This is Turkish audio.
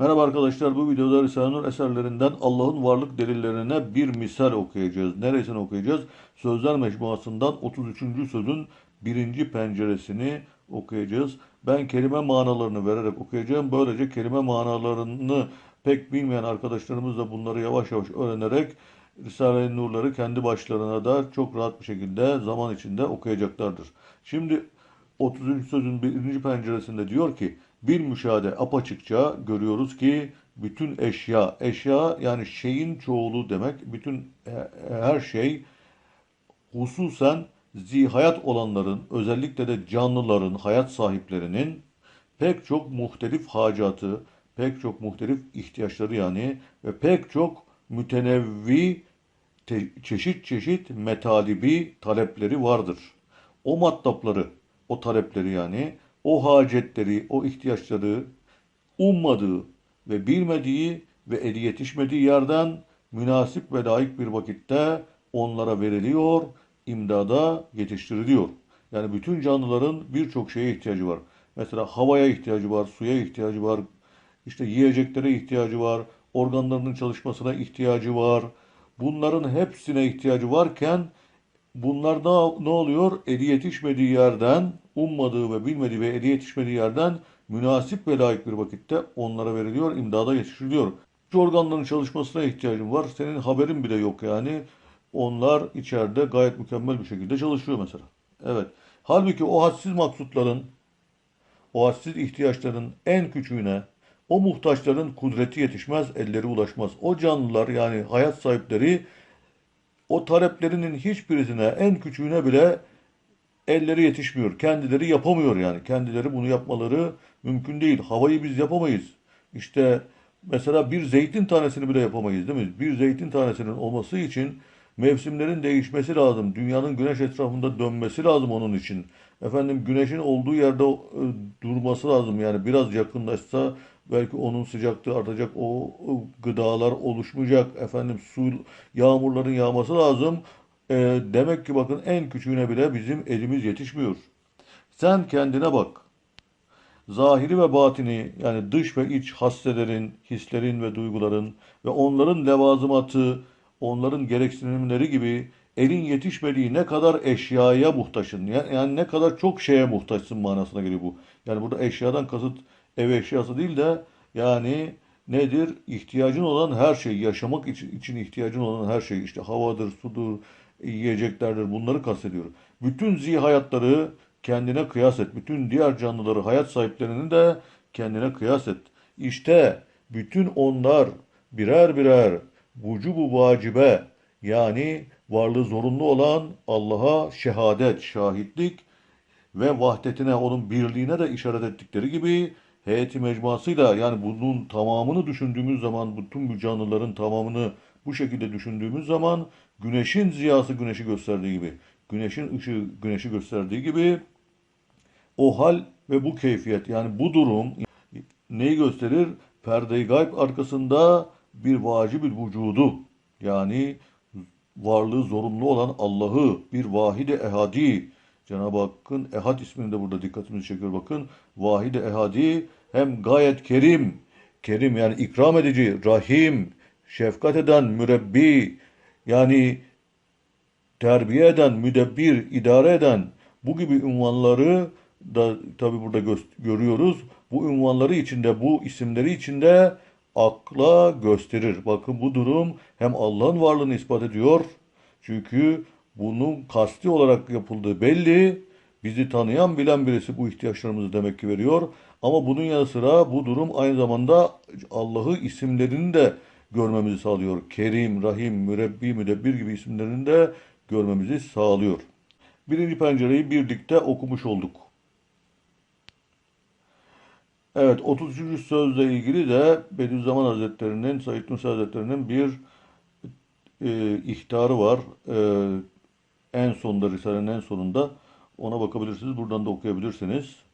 Merhaba arkadaşlar, bu videoda Risale-i Nur eserlerinden Allah'ın varlık delillerine bir misal okuyacağız. Neresini okuyacağız? Sözler Mecmuası'ndan 33. sözün birinci penceresini okuyacağız. Ben kelime manalarını vererek okuyacağım. Böylece kelime manalarını pek bilmeyen arkadaşlarımız da bunları yavaş yavaş öğrenerek Risale-i Nur'ları kendi başlarına da çok rahat bir şekilde zaman içinde okuyacaklardır. Şimdi 30. sözün birinci penceresinde diyor ki bir müşahede apaçıkça görüyoruz ki bütün eşya, eşya yani şeyin çoğulu demek, bütün e, her şey hususen zihayat olanların, özellikle de canlıların, hayat sahiplerinin pek çok muhtelif hacatı, pek çok muhtelif ihtiyaçları yani ve pek çok mütenevvi te- çeşit çeşit metalibi talepleri vardır. O mattapları, o talepleri yani, o hacetleri, o ihtiyaçları ummadığı ve bilmediği ve eli yetişmediği yerden münasip ve layık bir vakitte onlara veriliyor, imdada yetiştiriliyor. Yani bütün canlıların birçok şeye ihtiyacı var. Mesela havaya ihtiyacı var, suya ihtiyacı var, işte yiyeceklere ihtiyacı var, organlarının çalışmasına ihtiyacı var. Bunların hepsine ihtiyacı varken bunlar ne, ne oluyor? Eli yetişmediği yerden, ummadığı ve bilmediği ve eli yetişmediği yerden münasip ve layık bir vakitte onlara veriliyor, imdada yetiştiriliyor. Şu organların çalışmasına ihtiyacın var. Senin haberin bile yok yani. Onlar içeride gayet mükemmel bir şekilde çalışıyor mesela. Evet. Halbuki o hadsiz maksutların, o hadsiz ihtiyaçların en küçüğüne, o muhtaçların kudreti yetişmez, elleri ulaşmaz. O canlılar yani hayat sahipleri o taleplerinin hiçbirisine, en küçüğüne bile elleri yetişmiyor. Kendileri yapamıyor yani. Kendileri bunu yapmaları mümkün değil. Havayı biz yapamayız. İşte mesela bir zeytin tanesini bile yapamayız değil mi? Bir zeytin tanesinin olması için mevsimlerin değişmesi lazım. Dünyanın güneş etrafında dönmesi lazım onun için. Efendim güneşin olduğu yerde e, durması lazım. Yani biraz yakınlaşsa belki onun sıcaklığı artacak. O, gıdalar oluşmayacak. Efendim su, yağmurların yağması lazım. E, demek ki bakın en küçüğüne bile bizim elimiz yetişmiyor. Sen kendine bak. Zahiri ve batini yani dış ve iç hasselerin, hislerin ve duyguların ve onların levazımatı, onların gereksinimleri gibi elin yetişmediği ne kadar eşyaya muhtaçsın. Yani, yani ne kadar çok şeye muhtaçsın manasına geliyor bu. Yani burada eşyadan kasıt ev eşyası değil de yani nedir? İhtiyacın olan her şey, yaşamak için, için ihtiyacın olan her şey işte havadır, sudur, yiyeceklerdir bunları kastediyorum. Bütün zihayatları kendine kıyas et. Bütün diğer canlıları, hayat sahiplerini de kendine kıyas et. İşte bütün onlar birer birer vücubu vacibe yani varlığı zorunlu olan Allah'a şehadet, şahitlik ve vahdetine, onun birliğine de işaret ettikleri gibi heyeti mecmuasıyla yani bunun tamamını düşündüğümüz zaman, bütün bu canlıların tamamını bu şekilde düşündüğümüz zaman güneşin ziyası güneşi gösterdiği gibi, güneşin ışığı güneşi gösterdiği gibi o hal ve bu keyfiyet yani bu durum neyi gösterir? Perde-i gayb arkasında bir vacib bir vücudu yani varlığı zorunlu olan Allah'ı bir vahide ehadi Cenab-ı Hakk'ın ehad ismini de burada dikkatimizi çekiyor bakın. Vahide ehadi hem gayet kerim, kerim yani ikram edici, rahim, şefkat eden, mürebbi yani terbiye eden, müdebbir, idare eden bu gibi ünvanları da tabi burada gö- görüyoruz. Bu ünvanları içinde, bu isimleri içinde akla gösterir. Bakın bu durum hem Allah'ın varlığını ispat ediyor. Çünkü bunun kasti olarak yapıldığı belli. Bizi tanıyan bilen birisi bu ihtiyaçlarımızı demek ki veriyor. Ama bunun yanı sıra bu durum aynı zamanda Allah'ı isimlerini de görmemizi sağlıyor. Kerim, Rahim, Mürebbi, Müdebbir gibi isimlerini de görmemizi sağlıyor. Birinci pencereyi birlikte okumuş olduk. Evet 33. sözle ilgili de Bediüzzaman Hazretleri'nin, Said Nursi Hazretleri'nin bir e, ihtarı var. E, en sonunda, Risale'nin en sonunda ona bakabilirsiniz. Buradan da okuyabilirsiniz.